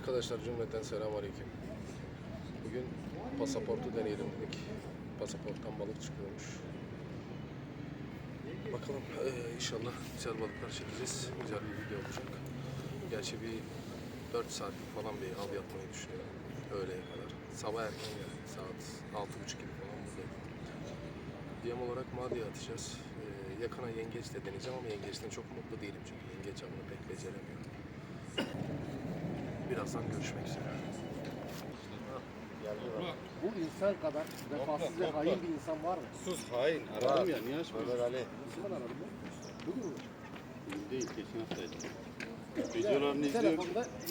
Arkadaşlar cümleten selamünaleyküm. Bugün pasaportu deneyelim dedik. Pasaporttan balık çıkıyormuş. Bakalım eee, inşallah güzel balıklar çekeceğiz. Güzel bir video olacak. Gerçi bir 4 saatlik falan bir av yapmayı düşünüyorum. Öğleye kadar. Sabah erken yani. Saat 6.30 gibi falan buradayım. Yem olarak madiye atacağız. Eee, yakına yengeç de deneyeceğim ama yengeçten çok mutlu değilim çünkü yengeç avını pek beceremiyorum. Birazdan görüşmek üzere. Bu insan kadar vefasız ve hain bir insan var mı? Sus hain. Aradım ya niye açmadın? Ali. Ne zaman aradım ben? Bugün mü? Değil geçen haftaydı. Videolarını izliyorum.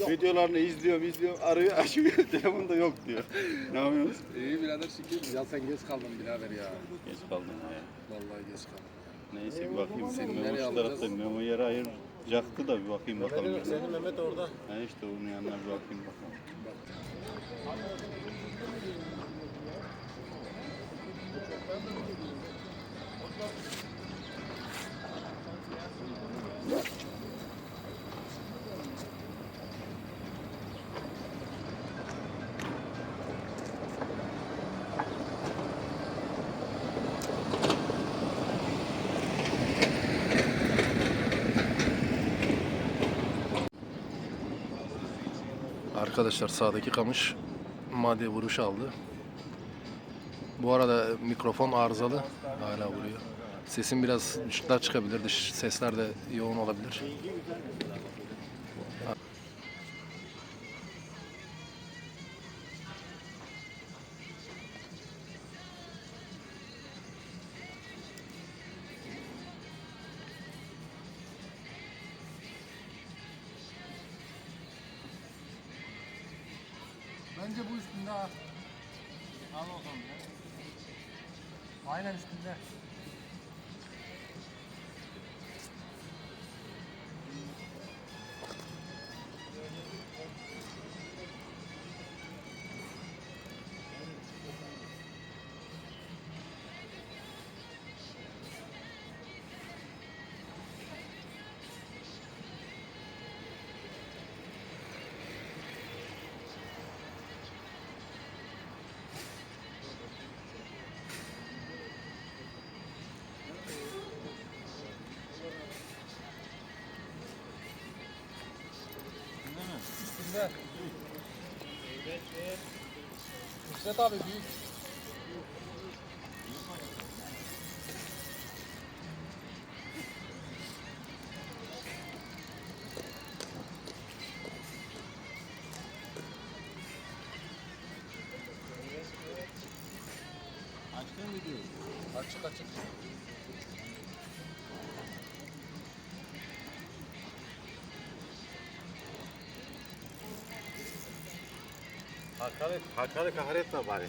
Videolarını izliyorum izliyorum arıyor açmıyor telefonda yok diyor. ne yapıyorsunuz? İyi birader şükür. Ya sen geç kaldın birader ya. Geç kaldım ya. Vallahi geç kaldın. Neyse bir bakayım. Seni Memo şu tarafta Memo yere ayıracaktı da bir bakayım bakalım. Senin Mehmet orada. Ha işte onun yanına bir bakayım bakalım. Arkadaşlar sağdaki kamış madde vuruş aldı. Bu arada mikrofon arızalı. Hala vuruyor. Sesim biraz ışıklar çıkabilir. Sesler de yoğun olabilir. Bence bu üstünde ha. Al bakalım ya. Aynen üstünde. Nusret abi büyük. Açtın mı diyor? Açık açık. Hakaret, hakaret hakaretme bari.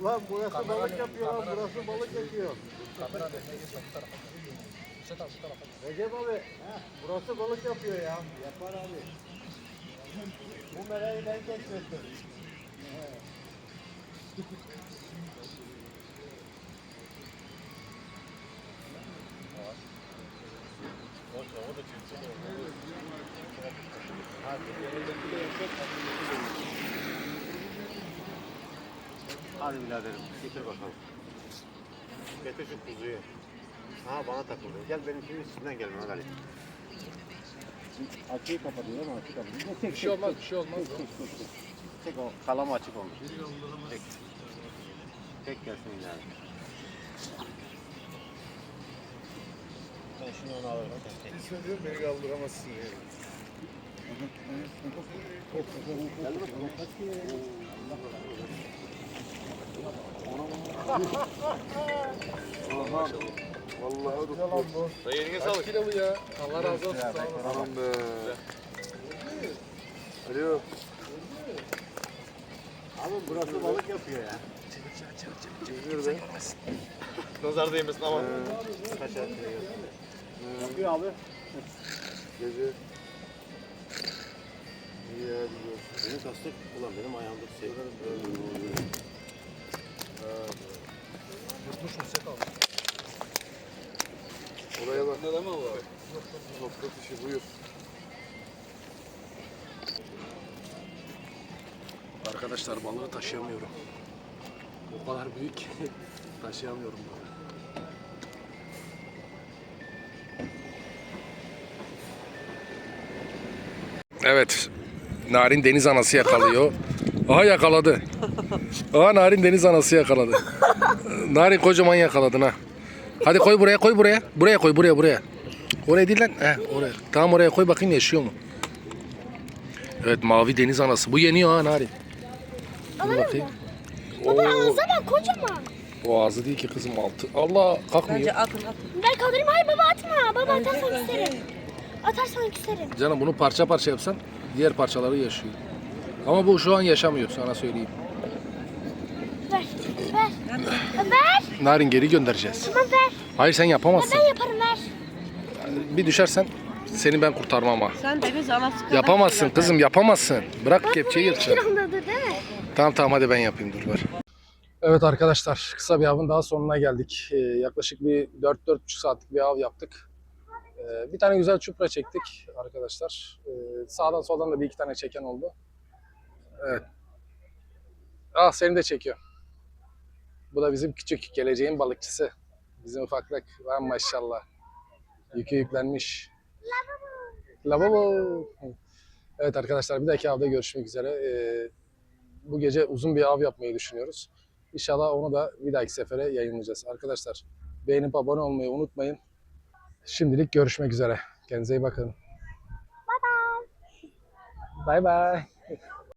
Ulan burası balık yapıyor lan, burası balık yapıyor. Kamera önüne geç bak bu tarafa. Nusret abi bu tarafa. Recep abi, burası balık yapıyor ya. Yapar abi. Bu meleği ben keşfettim. Hadi biraderim, getir bakalım. Getir şu kuzuyu. Ha bana takıldı. Gel benim şimdi üstünden gel Mehmet Ali. Açıyı kapatıyor ama açık kapatıyor. Çek, Bir şey olmaz bir şey olmaz. Çek o kalama açık olmuş. Çek. Çek gelsin yani. Ben şunu ona alırım. Çek. Söylüyorum beni kaldıramazsın diye. Vallahi bu. Eline sağlık. kilo bu ya? Allah razı olsun. Sağ olun. Tamam be. Alo. Abi burası balık yapıyor ya. Çevir be. Nazar değmesin ama. Kaç artıyor? Yapıyor abi. Gece. İyi hadi görüşürüz. Beni kastık. Ulan benim ayağımda şey. Yutmuş Nusret abi. Sende de mi var? Nokta atışı buyur. Arkadaşlar balığı taşıyamıyorum. O kadar büyük ki taşıyamıyorum balığı. Evet. Narin deniz anası yakalıyor. Aha yakaladı. Aha Narin deniz anası yakaladı. Narin kocaman yakaladın ha. Hadi koy buraya koy buraya. Buraya koy buraya buraya. Oraya değil lan. He, oraya. Tamam oraya koy bakayım yaşıyor mu? Evet mavi deniz anası. Bu yeniyor ha Narin. Dur bakayım. Baba Oo, ağza bak kocaman. o ağzı değil ki kızım altı. Allah kalkmıyor. Bence atın atın. Ben kaldırayım. Hayır baba atma. Baba atarsan küserim. Atarsan küserim. Canım bunu parça parça yapsan diğer parçaları yaşıyor. Ama bu şu an yaşamıyor sana söyleyeyim. Ver. Ver. ver. Narin geri göndereceğiz. Tamam ver. Hayır sen yapamazsın. Ben yaparım ver. Bir düşersen seni ben kurtarmam ha. Sen deniz anası kadar Yapamazsın kızım yapamazsın. Bırak kepçeyi yırtacak. Kilomdadır değil mi? Tamam tamam hadi ben yapayım dur ver. Evet arkadaşlar kısa bir avın daha sonuna geldik. Ee, yaklaşık bir 4-4,5 saatlik bir av yaptık. Ee, bir tane güzel çupra çektik arkadaşlar. Ee, sağdan soldan da bir iki tane çeken oldu. Evet. Ah seni de çekiyor. Bu da bizim küçük geleceğin balıkçısı. Bizim ufaklık. Lan maşallah. Yükü yüklenmiş. Lavabo. Evet arkadaşlar bir dahaki avda görüşmek üzere. Ee, bu gece uzun bir av yapmayı düşünüyoruz. İnşallah onu da bir dahaki sefere yayınlayacağız. Arkadaşlar beğenip abone olmayı unutmayın. Şimdilik görüşmek üzere. Kendinize iyi bakın. Bye bye. Bye bye.